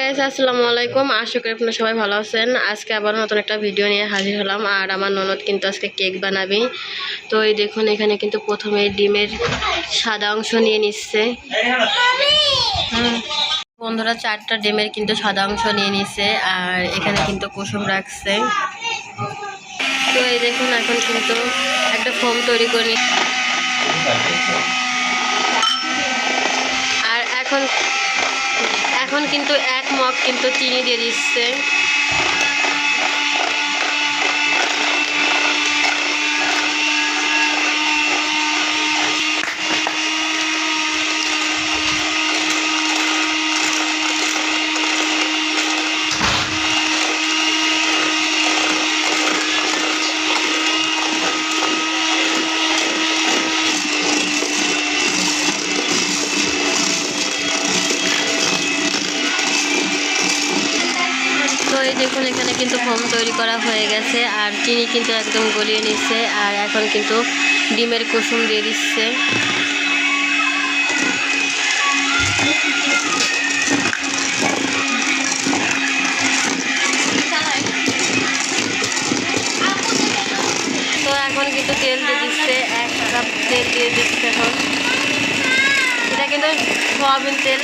Guys আসসালামু আলাইকুম। আশা করি আপনারা সবাই ভালো আছেন। আজকে আবার নতুন একটা ভিডিও নিয়ে হাজির হলাম। আর আমার ননদ কিন্তু আজকে কেক বানাবে। তো এই দেখুন, এখানে কিন্তু প্রথমে ডিমের সাদা অংশ নিয়ে নিচ্ছে। বন্ধুরা, চারটা ডিমের কিন্তু সাদা অংশ নিয়ে নিচ্ছে। আর এখানে কিন্তু কুসুম রাখছে। তো এই দেখুন, এখন কিন্তু একটা ফোম তৈরি করে আর এখন এখন কিন্তু এক মগ কিন্তু চিনি দিয়ে দিচ্ছে তো এই দেখুন এখানে কিন্তু ফোম তৈরি করা হয়ে গেছে আর চিনি কিন্তু একদম গলিয়ে নিচ্ছে আর এখন কিন্তু ডিমের কুসুম দিয়ে দিচ্ছে। তো এখন কিন্তু তেল দিয়ে দিচ্ছে, এক কাপ তেল দিয়ে দিচ্ছে এখন। এটা কিন্তু সোয়াবিন তেল।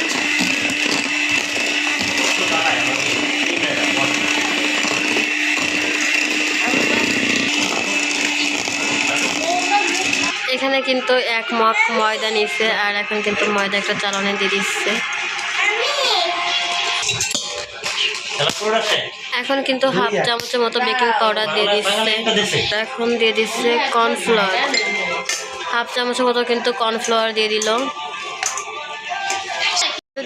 এখানে কিন্তু এক মগ ময়দা নিচ্ছে আর এখন কিন্তু ময়দা একটা চালনে দিয়ে দিচ্ছে। এখন কিন্তু হাফ চামচের মতো বেকিং পাউডার দিয়ে দিচ্ছে। এখন দিয়ে দিচ্ছে কর্নফ্লাওয়ার। হাফ চামচের মতো কিন্তু কর্নফ্লাওয়ার দিয়ে দিল।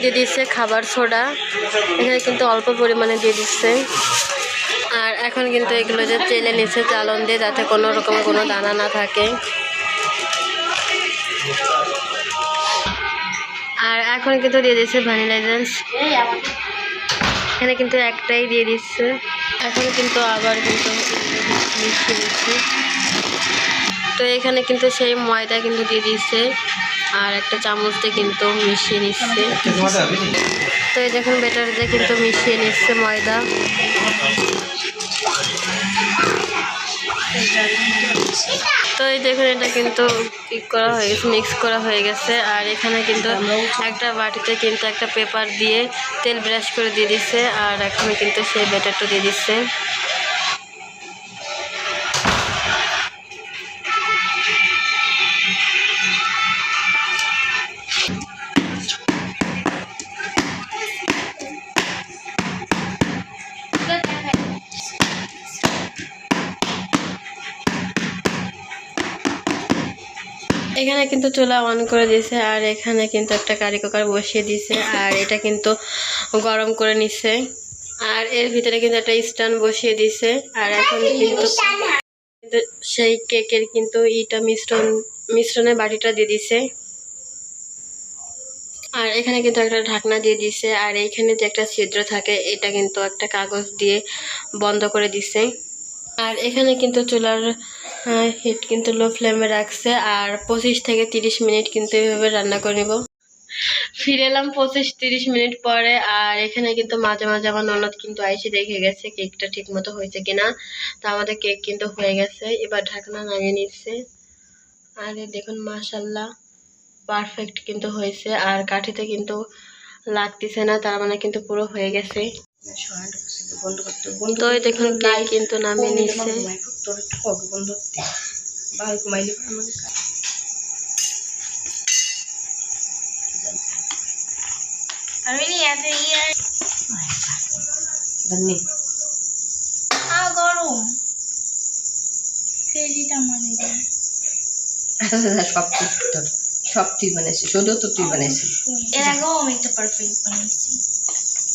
দিয়ে দিচ্ছে খাবার সোডা। এখানে কিন্তু অল্প পরিমাণে দিয়ে দিচ্ছে। আর এখন কিন্তু এগুলো যে তেলে নিচ্ছে চালন দিয়ে যাতে কোনো রকমের কোনো দানা না থাকে। আর এখন কিন্তু দিয়ে দিচ্ছে ভ্যানিলা এজেন্স এখানে কিন্তু একটাই দিয়ে দিচ্ছে। এখন কিন্তু আবার কিন্তু মিশিয়ে দিচ্ছি। তো এখানে কিন্তু সেই ময়দা কিন্তু দিয়ে দিচ্ছে আর একটা চামচ দিয়ে কিন্তু মিশিয়ে নিচ্ছে। তো এই দেখুন বেটার দিয়ে কিন্তু মিশিয়ে নিচ্ছে ময়দা। তো এই দেখুন, এটা কিন্তু ঠিক করা হয়ে গেছে মিক্স করা হয়ে গেছে। আর এখানে কিন্তু একটা বাটিতে কিন্তু একটা পেপার দিয়ে তেল ব্রাশ করে দিয়ে দিচ্ছে আর এখানে কিন্তু সেই ব্যাটারটা দিয়ে দিচ্ছে এখানে কিন্তু চুলা অন করে দিছে আর এখানে কিন্তু একটা কারি কুকার বসিয়ে দিছে আর এটা কিন্তু গরম করে নিচ্ছে আর এর ভিতরে কিন্তু একটা স্ট্যান্ড বসিয়ে দিছে আর এখন কিন্তু সেই কেকের কিন্তু ইটা মিশ্রণ, মিশ্রণের বাটিটা দিয়ে দিছে আর এখানে কিন্তু একটা ঢাকনা দিয়ে দিছে আর এইখানে যে একটা ছিদ্র থাকে এটা কিন্তু একটা কাগজ দিয়ে বন্ধ করে দিছে আর এখানে কিন্তু চুলার হিট কিন্তু লো ফ্লেমে রাখছে আর পঁচিশ থেকে তিরিশ মিনিট কিন্তু এভাবে রান্না করে নেব। ফিরে এলাম পঁচিশ তিরিশ মিনিট পরে আর এখানে কিন্তু মাঝে মাঝে আমার ননদ কিন্তু আইসে দেখে গেছে কেকটা ঠিক মতো হয়েছে কিনা। তো আমাদের কেক কিন্তু হয়ে গেছে, এবার ঢাকনা নামিয়ে নিচ্ছে। আর দেখুন মাশাল্লাহ পারফেক্ট কিন্তু হয়েছে আর কাঠিতে কিন্তু লাগতেছে না, তার মানে কিন্তু পুরো হয়ে গেছে। তো দেখুন কেক কিন্তু নামিয়ে নিচ্ছে সব তোর। সব তুই বানাইছিস শুধু তো তুই বানাইছিস এর আগেও আমি একটা পারফেক্ট বানিয়েছি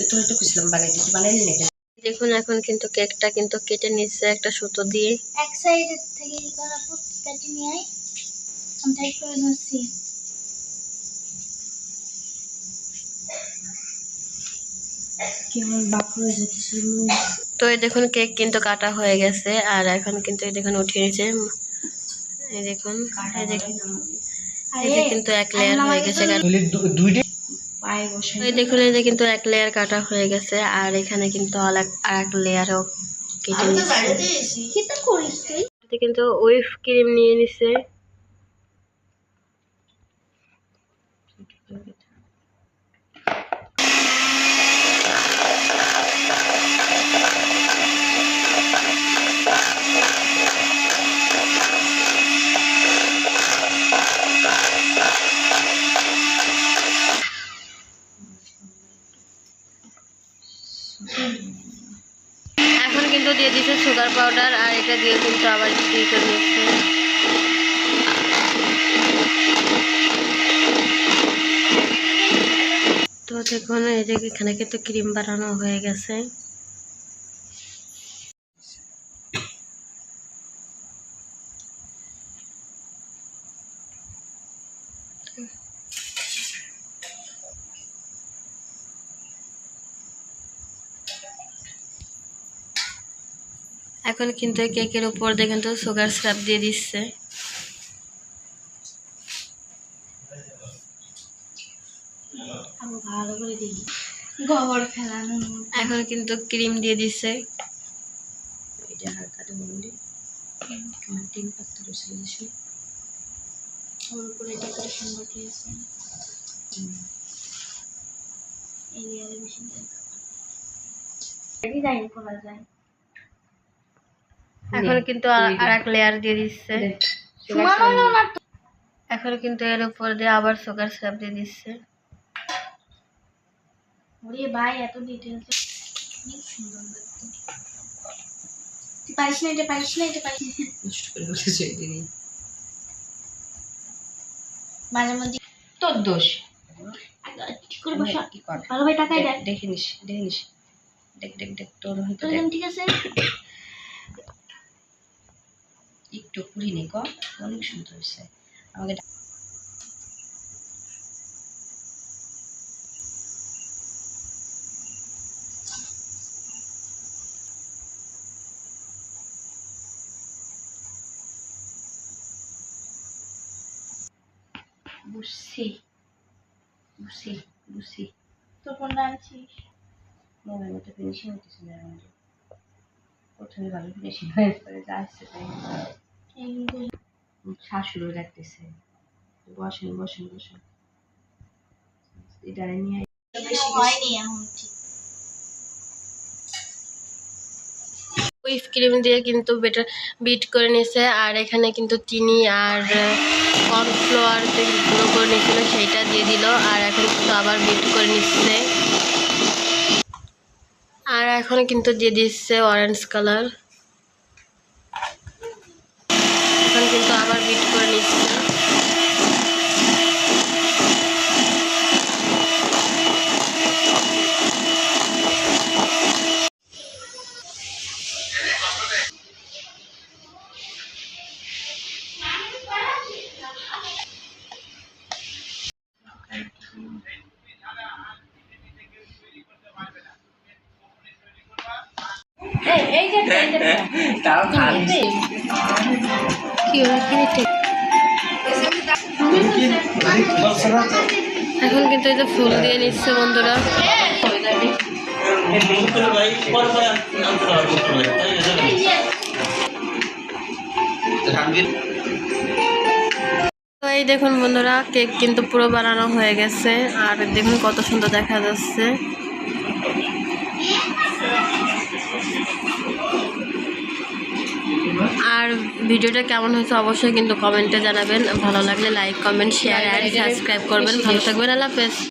তোর একটু খুশলাম বানাইতে বানাইলি না কেন? দেখুন এখন কিন্তু কেকটা কিন্তু কেটে নিচ্ছে একটা সুতো দিয়ে। এক সাইড থেকে কেটে নিয়ে আমি করে কিছু তো এই দেখুন কেক কিন্তু কাটা হয়ে গেছে আর এখন কিন্তু এই দেখুন উঠিয়ে নিয়েছে। এই দেখুন এই দেখুন। এই কিন্তু এক লেয়ার হয়ে গেছে পায়ে বসে এই দেখুন এই যে কিন্তু এক লেয়ার কাটা হয়ে গেছে আর এখানে কিন্তু আর এক লেয়ারও কেটে নিচ্ছে। কি তো করিস তুই? এতে কিন্তু ওয়েভ ক্রিম নিয়ে নিছে। এখন কিন্তু দিয়ে দিচ্ছে সুগার পাউডার আর এটা দিয়ে কিন্তু আবার দিয়ে দিচ্ছে তো দেখুন, এই যে এখানে কিন্তু ক্রিম বানানো হয়ে গেছে। এখন কিন্তু কেকের উপর দিয়ে কিন্তু সুগার স্ল্যাব দিয়ে দিচ্ছে। আমি ভালো করে দিই গোবর ফেলানো এখন কিন্তু ক্রিম দিয়ে দিচ্ছে। এটা হালকা তো বলি আমার তিন পাত্র রয়েছে ওর উপরে ডেকোরেশন বসিয়েছে। এই লেয়ারে বেশি ডিজাইন করা যায়। এখন কিন্তু আর- এক লেয়ার দিয়ে দিচ্ছে। এখন কিন্তু এর উপর দিয়ে আবার সুগার স্ল্যাব দিয়ে দিচ্ছে। ওরে ভাই এত ডিটেলস অনেক সুন্দর দেখতে। তুই পারিস না এটা পারিস না এটা পারিস নষ্ট করে বলেছে দিদি মাঝে মধ্যে তোর দোষ। ঠিক করে বসা। ভালো ভাই টাকাই দেখ দেখে। নিস দেখে নিস। দেখ দেখ দেখ তোর ঠিক আছে? একটু পুরি নি অনেক সুন্দর হয়েছে। আমাকে বুঝছি। বুঝছি বুঝছি। তোর কোনটা আনছিস মনের মতো প্রথমে ভালো ফিনিশিং হয়ে পরে যা আসছে তাই। শাশুড়ও রাখতেছে বসেন বসেন বসেন। এটা নিয়ে হয়নি এখন ঠিক। হুইপ ক্রিম দিয়ে কিন্তু বেটার বিট করে নিয়েছে আর এখানে কিন্তু চিনি আর কর্নফ্লাওয়ার যে গুঁড়ো করে নিয়েছিল সেইটা দিয়ে দিল আর এখন কিন্তু আবার বিট করে নিচ্ছে। আর এখন কিন্তু দিয়ে দিচ্ছে অরেঞ্জ কালার এখন কিন্তু আবার বিট করে নিচ্ছে তাও খালি। এখন কিন্তু এই যে ফুল দিয়ে নিচ্ছে বন্ধুরা। এই দেখুন বন্ধুরা, কেক কিন্তু পুরো বানানো হয়ে গেছে, আর দেখুন কত সুন্দর দেখা যাচ্ছে। আর ভিডিওটা কেমন হয়েছে অবশ্যই কিন্তু কমেন্টে জানাবেন। ভালো লাগলে like comment share and subscribe করবেন। ভালো থাকবেন। আল্লাহ হাফেজ।